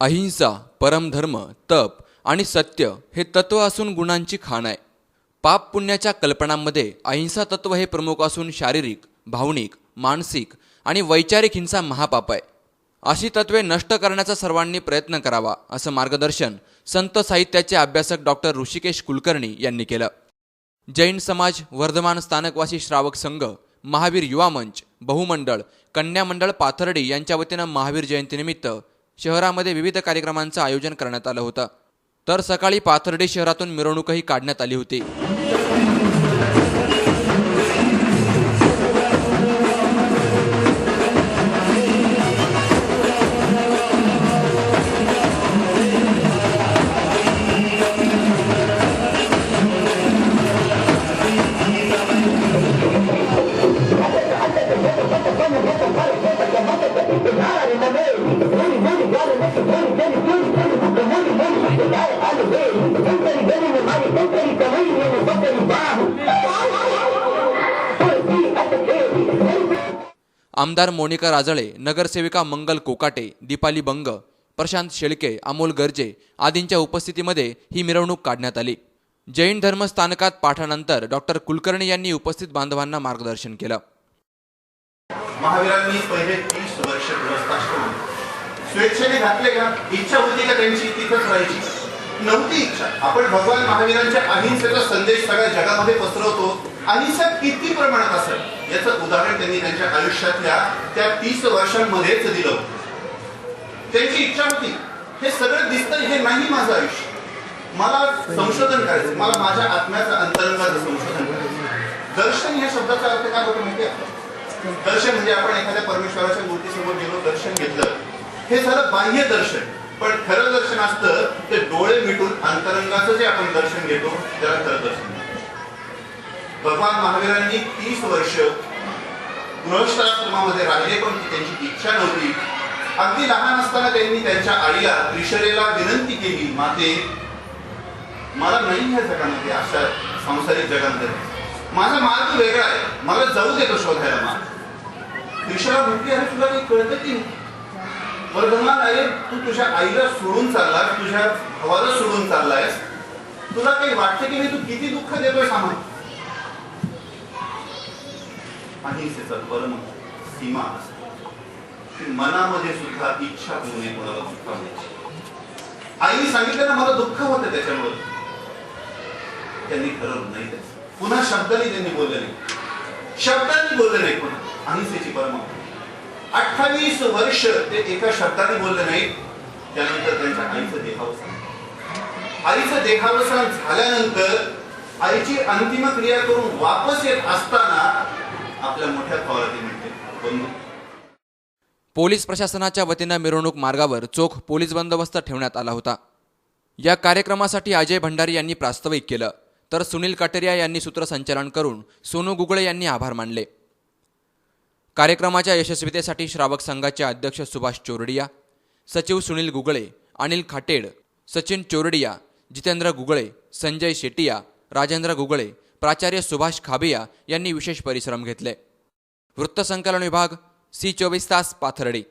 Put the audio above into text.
अहिंसा परमधर्म तप आणि सत्य हे तत्व असून गुणांची खाण आहे. पाप पुण्याच्या कल्पनांमध्ये अहिंसा तत्व हे प्रमुख असून शारीरिक भावनिक मानसिक आणि वैचारिक हिंसा महापाप आहे. अशी तत्वे नष्ट करण्याचा सर्वांनी प्रयत्न करावा असं मार्गदर्शन संत साहित्याचे अभ्यासक डॉक्टर ऋषिकेश कुलकर्णी यांनी केलं. जैन समाज वर्धमान स्थानकवासी श्रावक संघ महावीर युवा मंच बहुमंडळ कन्या मंडळ पाथर्डी यांच्या वतीनं महावीर जयंतीनिमित्त शहरामध्ये विविध कार्यक्रमांचं आयोजन करण्यात आलं होतं. तर सकाळी पाथर्डी शहरातून मिरवणूकही काढण्यात आली होती. आमदार मोनिका राजळे नगरसेविका मंगल कोकाटे दीपाली बंग प्रशांत शेळके अमोल गर्जे आदींच्या उपस्थितीमध्ये ही मिरवणूक काढण्यात आली. जैन धर्मस्थानकात पाठानंतर डॉक्टर कुलकर्णी यांनी उपस्थित बांधवांना मार्गदर्शन केलं. महावीरांनी पहिले तीस वर्ष गृहस्थाश्रम स्वेच्छेने घातले का? इच्छा होती का त्यांची? तिथंच राहायची. नव्हती. इच्छा आपण भगवान महावीरांच्या अहिंसेचा संदेश सगळ्या जगामध्ये पसरवतो. अहिंसा किती प्रमाणात असेल? याचं उदाहरण त्यांनी त्यांच्या आयुष्यातल्या त्या तीस वर्षांमध्येच दिलं होतं. त्यांची इच्छा होती. हे सगळं दिसतं हे नाही माझं आयुष्य. मला संशोधन करायचं. मला माझ्या आत्म्याचं अंतरंगाचं संशोधन करायचं. दर्शन या शब्दाचा अर्थ काय होतो माहिती दर्शन म्हणजे आपण एखाद्या परमेश्वराच्या मूर्तीसमोर गेलो दर्शन घेतलं. हे झालं बाह्य दर्शन. पण खरं दर्शन असतं ते डोळे मिटून अंतरंगाचं जे आपण दर्शन घेतो त्याला खरं दर्शन भगवान महावीरांनी तीस वर्ष गृहस्थाश्रमामध्ये राहिले पण ती त्यांची इच्छा नव्हती. अगदी लहान असताना त्यांनी त्यांच्या आईला त्रिशरेला विनंती केली माते मला नाही ह्या जगामध्ये अशा सांसारिक जगामध्ये. माझा मार्ग वेगळा आहे. मला जाऊ देतो शोधायला मार्ग. त्रिशरा म्हटली अरे तुला काही कळतं की वर्धमान अरे तू तुझ्या आईला सोडून चाललास तुझ्या भावाला सोडून चाललायस. तुला काही वाटते की नाही? तू किती दुःख देतोय सामान अहिंसेचा परम सीमा असते. मनामध्ये सुद्धा इच्छा होऊ नये कोणाला दुःखावण्याची आईने सांगितलं ना मला दुःख होतं त्याच्यामुळे. त्यांनी ठरवलं नाही त्याचं पुन्हा शब्दांनी त्यांनी बोलले नाही. शब्दांनी बोलले नाही पुन्हा. अहिंसेची परम अठ्ठावीस वर्ष ते एका शब्दाने बोलले नाही त्यानंतर त्यांच्या आईचं देहावसान. आईचं देहावसान झाल्यानंतर आईची अंतिम क्रिया करून वापस येत असताना आपल्या मोठ्या थोराती म्हणते बंधू. पोलीस प्रशासनाच्या वतीनं मिरवणूक मार्गावर चोख पोलीस बंदोबस्त ठेवण्यात आला होता. या कार्यक्रमासाठी अजय भंडारी यांनी प्रास्ताविक केलं तर सुनील कटेरिया यांनी सूत्रसंचालन करून सोनू गुगळे यांनी आभार मानले. कार्यक्रमाच्या यशस्वीतेसाठी श्रावक संघाचे अध्यक्ष सुभाष चोरडिया सचिव सुनील गुगळे अनिल खाटेड सचिन चोरडिया जितेंद्र गुगळे संजय शेटिया राजेंद्र गुगळे प्राचार्य सुभाष खाबिया यांनी विशेष परिश्रम घेतले. वृत्तसंकलन विभाग सी चोवीस तास पाथर्डी.